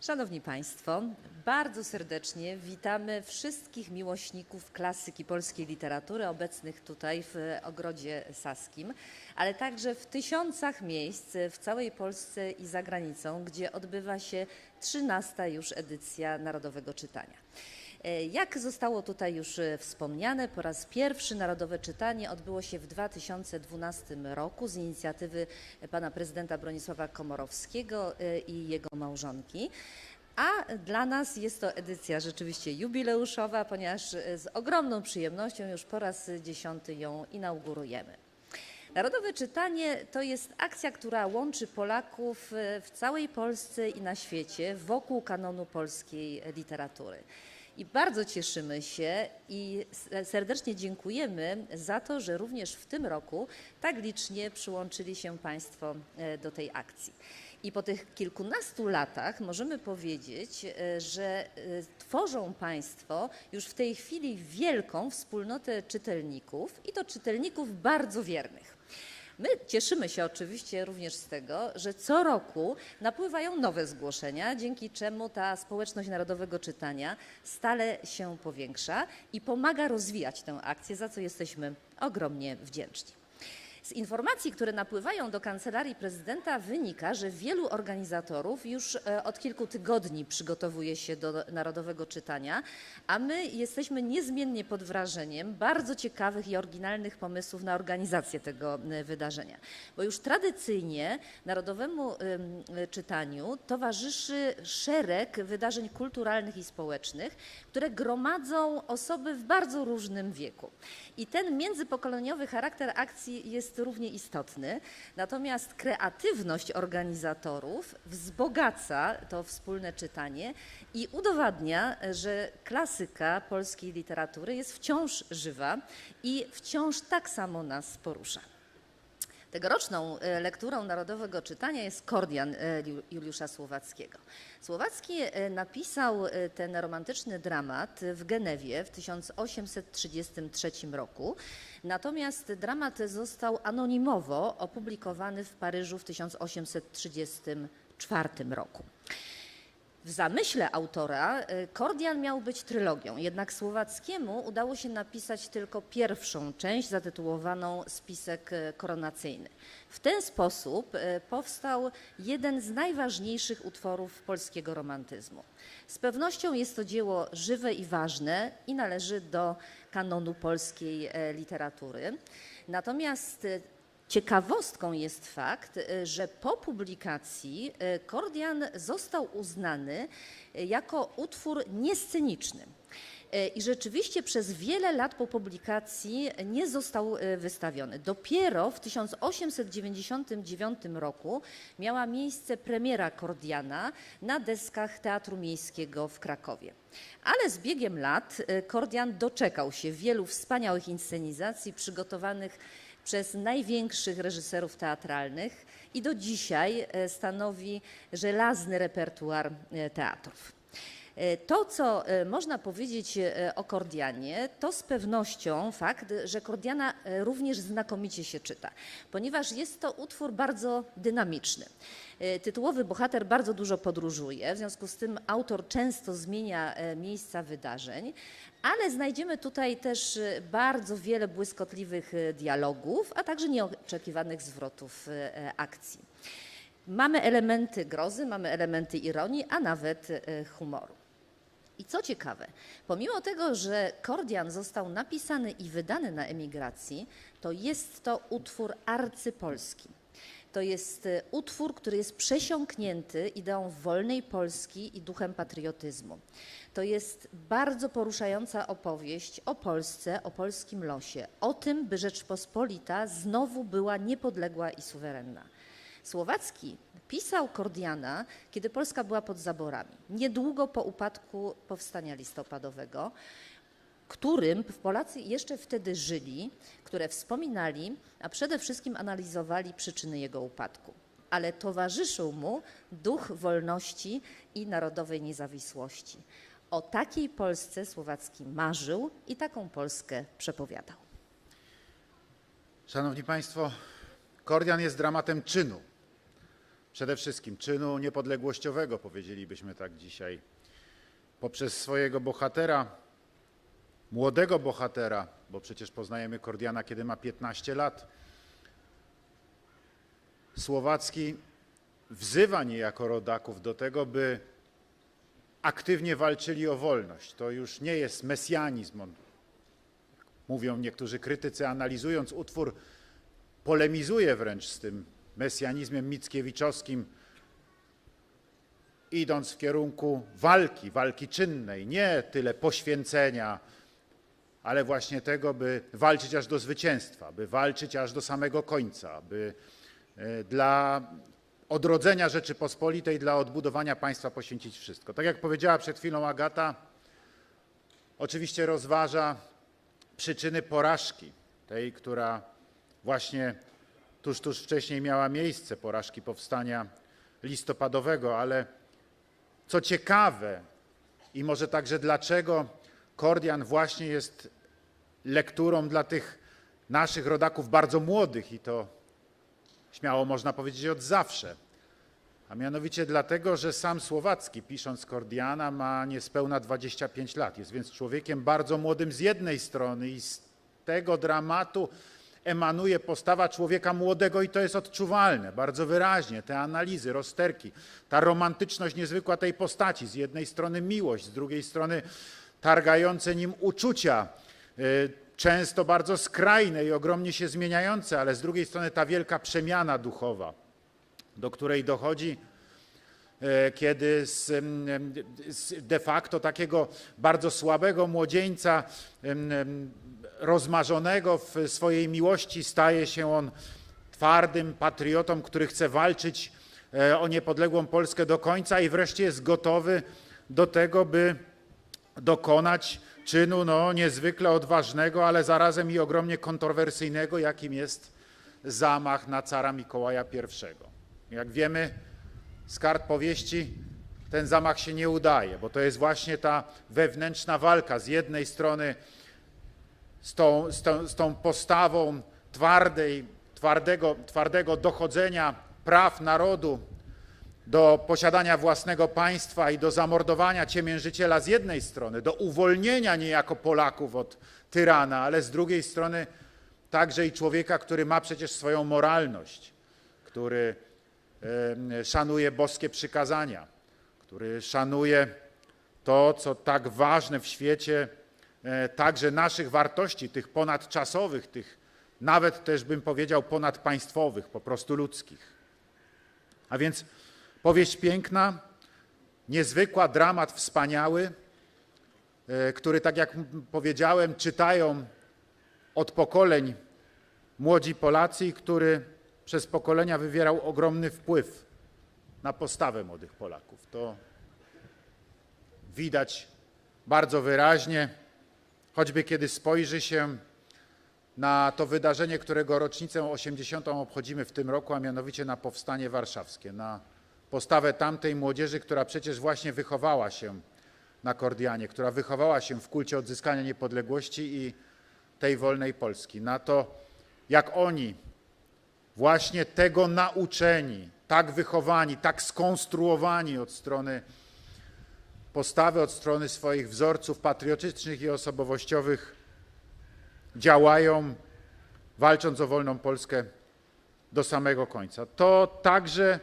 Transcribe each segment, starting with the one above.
Szanowni Państwo, bardzo serdecznie witamy wszystkich miłośników klasyki polskiej literatury obecnych tutaj w Ogrodzie Saskim, ale także w tysiącach miejsc w całej Polsce i za granicą, gdzie odbywa się 13 już edycja Narodowego Czytania. E, Jak zostało tutaj już e, wspomniane, po raz pierwszy Narodowe Czytanie odbyło się w 2012 roku z inicjatywy pana prezydenta Bronisława Komorowskiego e, i jego małżonki. A dla nas jest to edycja rzeczywiście jubileuszowa, ponieważ z ogromną przyjemnością już po raz dziesiąty ją inaugurujemy. Narodowe Czytanie to jest akcja, która łączy Polaków w całej Polsce i na świecie wokół kanonu polskiej literatury. I bardzo cieszymy się i serdecznie dziękujemy za to, że również w tym roku tak licznie przyłączyli się Państwo e, do tej akcji. I po tych kilkunastu latach możemy powiedzieć, e, że e, tworzą Państwo już w tej chwili wielką wspólnotę czytelników i to czytelników bardzo wiernych. My cieszymy się oczywiście również z tego, że co roku napływają nowe zgłoszenia, dzięki czemu ta społeczność narodowego czytania stale się powiększa i pomaga rozwijać tę akcję, za co jesteśmy ogromnie wdzięczni. Z informacji, które napływają do kancelarii prezydenta, wynika, że wielu organizatorów już e, od kilku tygodni przygotowuje się do Narodowego Czytania, a my jesteśmy niezmiennie pod wrażeniem bardzo ciekawych i oryginalnych pomysłów na organizację tego e, wydarzenia. Bo już tradycyjnie Narodowemu em, Czytaniu towarzyszy szereg wydarzeń kulturalnych i społecznych, które gromadzą osoby w bardzo różnym wieku. I ten międzypokoleniowy charakter akcji jest równie istotny, natomiast kreatywność organizatorów wzbogaca to wspólne czytanie i udowadnia, że klasyka polskiej literatury jest wciąż żywa i wciąż tak samo nas porusza. Tegoroczną e, lekturą narodowego czytania jest Kordian e, Ju- Juliusza Słowackiego. Słowacki e, napisał ten romantyczny dramat w Genewie w 1833 roku, natomiast dramat został anonimowo opublikowany w Paryżu w 1834 roku. W zamyśle autora y, Kordian miał być trylogią, jednak Słowackiemu udało się napisać tylko pierwszą część zatytułowaną Spisek y, koronacyjny. W ten sposób y, powstał jeden z najważniejszych utworów polskiego romantyzmu. Z pewnością jest to dzieło żywe i ważne i należy do kanonu polskiej literatury. Natomiast Ciekawostką jest fakt, y, że po publikacji y, Kordian został uznany y, jako utwór niesceniczny. I rzeczywiście przez wiele lat po publikacji nie został wystawiony. Dopiero w 1899 roku miała miejsce premiera Kordiana na deskach Teatru Miejskiego w Krakowie. Ale z biegiem lat Kordian doczekał się wielu wspaniałych inscenizacji przygotowanych przez największych reżyserów teatralnych i do dzisiaj e, stanowi żelazny repertuar e, teatrów. E, To, co e, można powiedzieć e, o Kordianie, to z pewnością fakt, że Kordiana również znakomicie się czyta, ponieważ jest to utwór bardzo dynamiczny. Tytułowy bohater bardzo dużo podróżuje, w związku z tym autor często zmienia miejsca wydarzeń, ale znajdziemy tutaj też bardzo wiele błyskotliwych dialogów, a także nieoczekiwanych zwrotów akcji. Mamy elementy grozy, mamy elementy ironii, a nawet humoru. I co ciekawe, pomimo tego, że Kordian został napisany i wydany na emigracji, to jest to utwór arcypolski. To jest e, utwór, który jest przesiąknięty ideą wolnej Polski i duchem patriotyzmu. To jest bardzo poruszająca opowieść o Polsce, o polskim losie, o tym, by Rzeczpospolita znowu była niepodległa i suwerenna. Słowacki pisał Kordiana, kiedy Polska była pod zaborami, niedługo po upadku powstania listopadowego, którym Polacy jeszcze wtedy żyli, które wspominali, a przede wszystkim analizowali przyczyny jego upadku. Ale towarzyszył mu duch wolności i narodowej niezawisłości. O takiej Polsce Słowacki marzył i taką Polskę przepowiadał. Szanowni Państwo, Kordian jest dramatem czynu. Przede wszystkim czynu niepodległościowego, powiedzielibyśmy tak dzisiaj, poprzez swojego bohatera, młodego bohatera, bo przecież poznajemy Kordiana, kiedy ma 15 lat. Słowacki wzywa niejako rodaków do tego, by aktywnie walczyli o wolność. To już nie jest mesjanizm. On, mówią niektórzy krytycy, analizując utwór, polemizuje wręcz z tym mesjanizmem mickiewiczowskim, idąc w kierunku walki, walki czynnej, nie tyle poświęcenia, ale właśnie tego, by walczyć aż do zwycięstwa, by walczyć aż do samego końca, by e, dla odrodzenia Rzeczypospolitej, dla odbudowania państwa poświęcić wszystko. Tak jak powiedziała przed chwilą Agata, oczywiście rozważa przyczyny porażki, tej, która właśnie tuż, tuż wcześniej miała miejsce, porażki powstania listopadowego, ale co ciekawe i może także dlaczego Kordian właśnie jest lekturą dla tych naszych rodaków bardzo młodych i to śmiało można powiedzieć od zawsze. A mianowicie dlatego, że sam Słowacki, pisząc Kordiana, ma niespełna 25 lat. Jest więc człowiekiem bardzo młodym z jednej strony i z tego dramatu emanuje postawa człowieka młodego i to jest odczuwalne bardzo wyraźnie. Te analizy, rozterki, ta romantyczność niezwykła tej postaci. Z jednej strony miłość, z drugiej strony targające nim uczucia, y, często bardzo skrajne i ogromnie się zmieniające, ale z drugiej strony ta wielka przemiana duchowa, do której dochodzi e, kiedy z, em, z de facto takiego bardzo słabego młodzieńca, em, em, rozmarzonego w swojej miłości, staje się on twardym patriotą, który chce walczyć e, o niepodległą Polskę do końca i wreszcie jest gotowy do tego, by dokonać czynu no, niezwykle odważnego, ale zarazem i ogromnie kontrowersyjnego, jakim jest zamach na cara Mikołaja I. Jak wiemy z kart powieści, ten zamach się nie udaje, bo to jest właśnie ta wewnętrzna walka z jednej strony z tą, z tą, z tą postawą twardej, twardego, twardego dochodzenia praw narodu do posiadania własnego państwa i do zamordowania ciemiężyciela z jednej strony, do uwolnienia niejako Polaków od tyrana, ale z drugiej strony także i człowieka, który ma przecież swoją moralność, który szanuje boskie przykazania, który szanuje to, co tak ważne w świecie, także naszych wartości, tych ponadczasowych, tych nawet też bym powiedział ponadpaństwowych, po prostu ludzkich. A więc Powieść piękna, niezwykła, dramat wspaniały, e, który, tak jak powiedziałem, czytają od pokoleń młodzi Polacy i który przez pokolenia wywierał ogromny wpływ na postawę młodych Polaków. To widać bardzo wyraźnie, choćby kiedy spojrzy się na to wydarzenie, którego rocznicę 80. obchodzimy w tym roku, a mianowicie na Powstanie Warszawskie, na postawę tamtej młodzieży, która przecież właśnie wychowała się na Kordianie, która wychowała się w kulcie odzyskania niepodległości i tej wolnej Polski. Na to, jak oni, właśnie tego nauczeni, tak wychowani, tak skonstruowani od strony postawy, od strony swoich wzorców patriotycznych i osobowościowych, działają, walcząc o wolną Polskę do samego końca. To także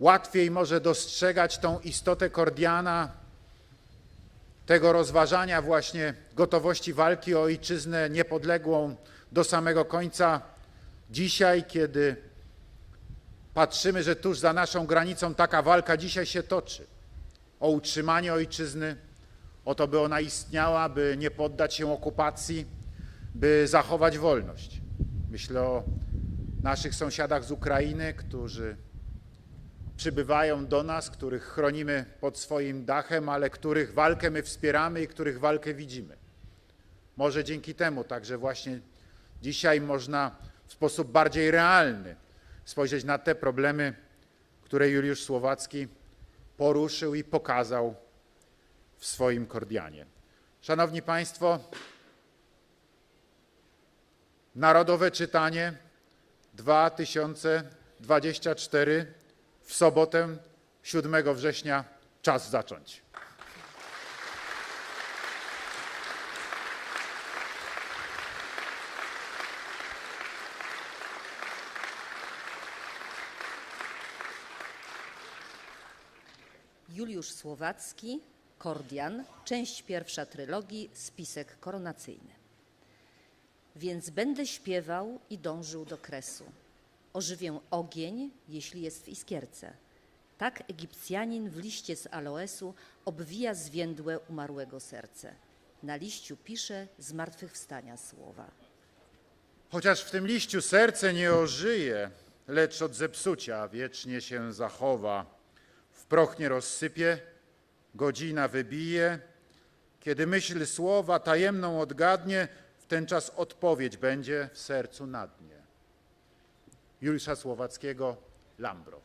łatwiej może dostrzegać tą istotę Kordiana, tego rozważania właśnie gotowości walki o ojczyznę niepodległą do samego końca. Dzisiaj, kiedy patrzymy, że tuż za naszą granicą taka walka dzisiaj się toczy o utrzymanie ojczyzny, o to, by ona istniała, by nie poddać się okupacji, by zachować wolność. Myślę o naszych sąsiadach z Ukrainy, którzy przybywają do nas, których chronimy pod swoim dachem, ale których walkę my wspieramy i których walkę widzimy. Może dzięki temu także właśnie dzisiaj można w sposób bardziej realny spojrzeć na te problemy, które Juliusz Słowacki poruszył i pokazał w swoim Kordianie. Szanowni Państwo, narodowe czytanie 2000 24 w sobotę 7 września. Czas zacząć. Juliusz Słowacki, Kordian, część pierwsza trylogii, spisek koronacyjny. Więc będę śpiewał i dążył do kresu. Ożywię ogień, jeśli jest w iskierce. Tak Egipcjanin w liście z aloesu obwija zwiędłe umarłego serce. Na liściu pisze zmartwychwstania słowa. Chociaż w tym liściu serce nie ożyje, lecz od zepsucia wiecznie się zachowa. Proch nie rozsypie, godzina wybije. Kiedy myśl słowa tajemną odgadnie, w ten czas odpowiedź będzie w sercu na dnie. Juliusza Słowackiego, Lambro.